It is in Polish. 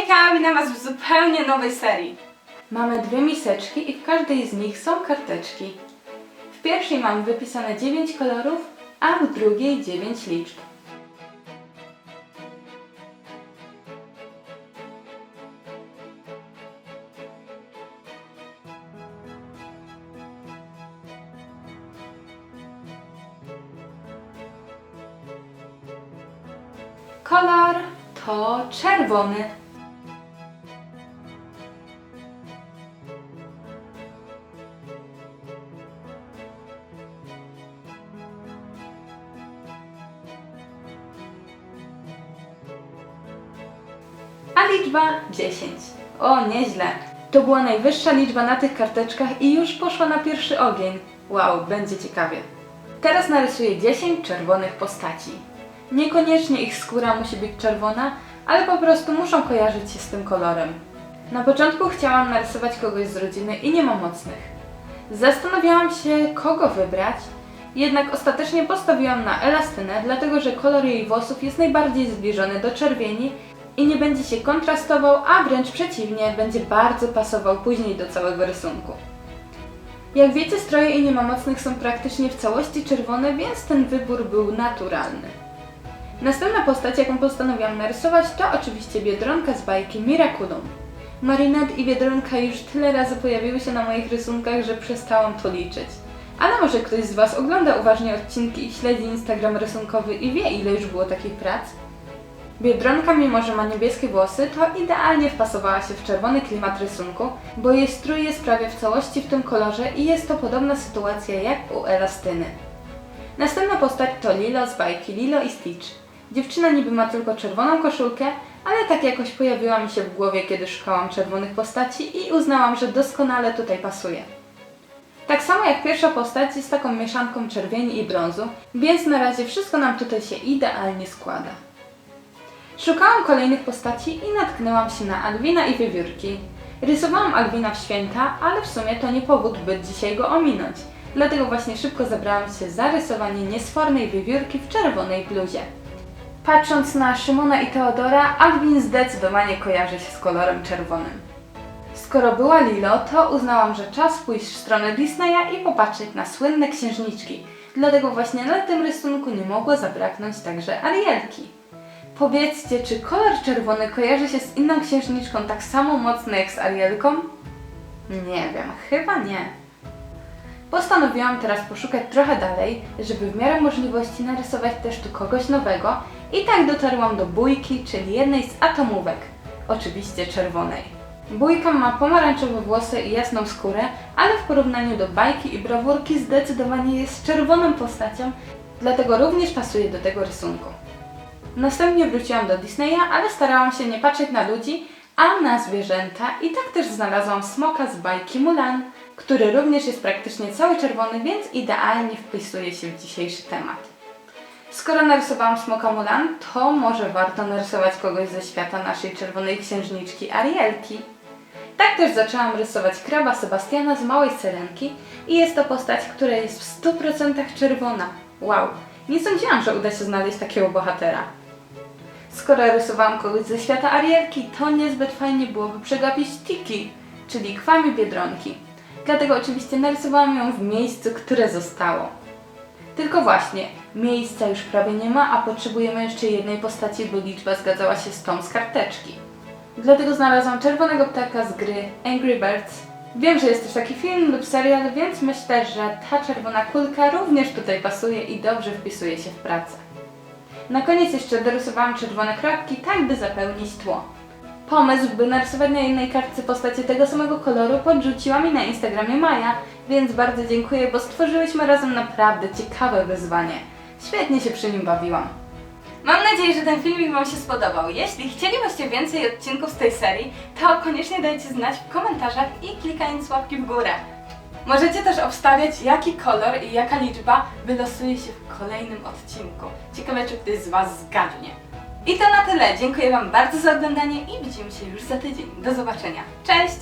Hejka, witam Was w zupełnie nowej serii. Mamy dwie miseczki i w każdej z nich są karteczki. W pierwszej mam wypisane 9 kolorów, a w drugiej 9 liczb. Kolor to czerwony. Liczba 10. O, nieźle. To była najwyższa liczba na tych karteczkach i już poszła na pierwszy ogień. Wow, będzie ciekawie. Teraz narysuję 10 czerwonych postaci. Niekoniecznie ich skóra musi być czerwona, ale po prostu muszą kojarzyć się z tym kolorem. Na początku chciałam narysować kogoś z rodziny i nie ma mocnych. Zastanawiałam się, kogo wybrać, jednak ostatecznie postawiłam na Elastynę, dlatego że kolor jej włosów jest najbardziej zbliżony do czerwieni i nie będzie się kontrastował, a wręcz przeciwnie, będzie bardzo pasował później do całego rysunku. Jak wiecie, stroje i niemomocnych są praktycznie w całości czerwone, więc ten wybór był naturalny. Następna postać, jaką postanowiłam narysować, to oczywiście Biedronka z bajki Miraculum. Marinette i Biedronka już tyle razy pojawiły się na moich rysunkach, że przestałam to liczyć. Ale może ktoś z Was ogląda uważnie odcinki i śledzi Instagram rysunkowy i wie, ile już było takich prac? Biedronka, mimo że ma niebieskie włosy, to idealnie wpasowała się w czerwony klimat rysunku, bo jej strój jest prawie w całości w tym kolorze i jest to podobna sytuacja jak u Elastyny. Następna postać to Lilo z bajki Lilo i Stitch. Dziewczyna niby ma tylko czerwoną koszulkę, ale tak jakoś pojawiła mi się w głowie, kiedy szukałam czerwonych postaci i uznałam, że doskonale tutaj pasuje. Tak samo jak pierwsza postać jest taką mieszanką czerwieni i brązu, więc na razie wszystko nam tutaj się idealnie składa. Szukałam kolejnych postaci i natknęłam się na Alwina i Wiewiórki. Rysowałam Alwina w święta, ale w sumie to nie powód, by dzisiaj go ominąć. Dlatego właśnie szybko zabrałam się za rysowanie niesfornej wiewiórki w czerwonej bluzie. Patrząc na Szymona i Teodora, Alwin zdecydowanie kojarzy się z kolorem czerwonym. Skoro była Lilo, to uznałam, że czas pójść w stronę Disneya i popatrzeć na słynne księżniczki. Dlatego właśnie na tym rysunku nie mogło zabraknąć także Arielki. Powiedzcie, czy kolor czerwony kojarzy się z inną księżniczką tak samo mocno jak z Arielką? Nie wiem, chyba nie. Postanowiłam teraz poszukać trochę dalej, żeby w miarę możliwości narysować też tu kogoś nowego i tak dotarłam do Bójki, czyli jednej z atomówek, oczywiście czerwonej. Bójka ma pomarańczowe włosy i jasną skórę, ale w porównaniu do bajki i brawurki zdecydowanie jest czerwoną postacią, dlatego również pasuje do tego rysunku. Następnie wróciłam do Disneya, ale starałam się nie patrzeć na ludzi, a na zwierzęta i tak też znalazłam smoka z bajki Mulan, który również jest praktycznie cały czerwony, więc idealnie wpisuje się w dzisiejszy temat. Skoro narysowałam smoka Mulan, to może warto narysować kogoś ze świata naszej czerwonej księżniczki Arielki. Tak też zaczęłam rysować kraba Sebastiana z Małej Syrenki i jest to postać, która jest w 100% czerwona. Wow, nie sądziłam, że uda się znaleźć takiego bohatera. Skoro rysowałam kogoś ze świata Arielki, to niezbyt fajnie byłoby przegapić Tiki, czyli kwami Biedronki. Dlatego oczywiście narysowałam ją w miejscu, które zostało. Tylko właśnie, miejsca już prawie nie ma, a potrzebujemy jeszcze jednej postaci, bo liczba zgadzała się z tą z karteczki. Dlatego znalazłam czerwonego ptaka z gry Angry Birds. Wiem, że jest też taki film lub serial, więc myślę, że ta czerwona kulka również tutaj pasuje i dobrze wpisuje się w pracę. Na koniec jeszcze dorysowałam czerwone kropki, tak by zapełnić tło. Pomysł, by narysować na jednej kartce postacie tego samego koloru podrzuciła mi na Instagramie Maja, więc bardzo dziękuję, bo stworzyłyśmy razem naprawdę ciekawe wyzwanie. Świetnie się przy nim bawiłam. Mam nadzieję, że ten filmik Wam się spodobał. Jeśli chcielibyście więcej odcinków z tej serii, to koniecznie dajcie znać w komentarzach i klikając łapki w górę. Możecie też obstawiać, jaki kolor i jaka liczba wylosuje się w kolejnym odcinku. Ciekawe, czy ktoś z Was zgadnie. I to na tyle. Dziękuję Wam bardzo za oglądanie i widzimy się już za tydzień. Do zobaczenia. Cześć!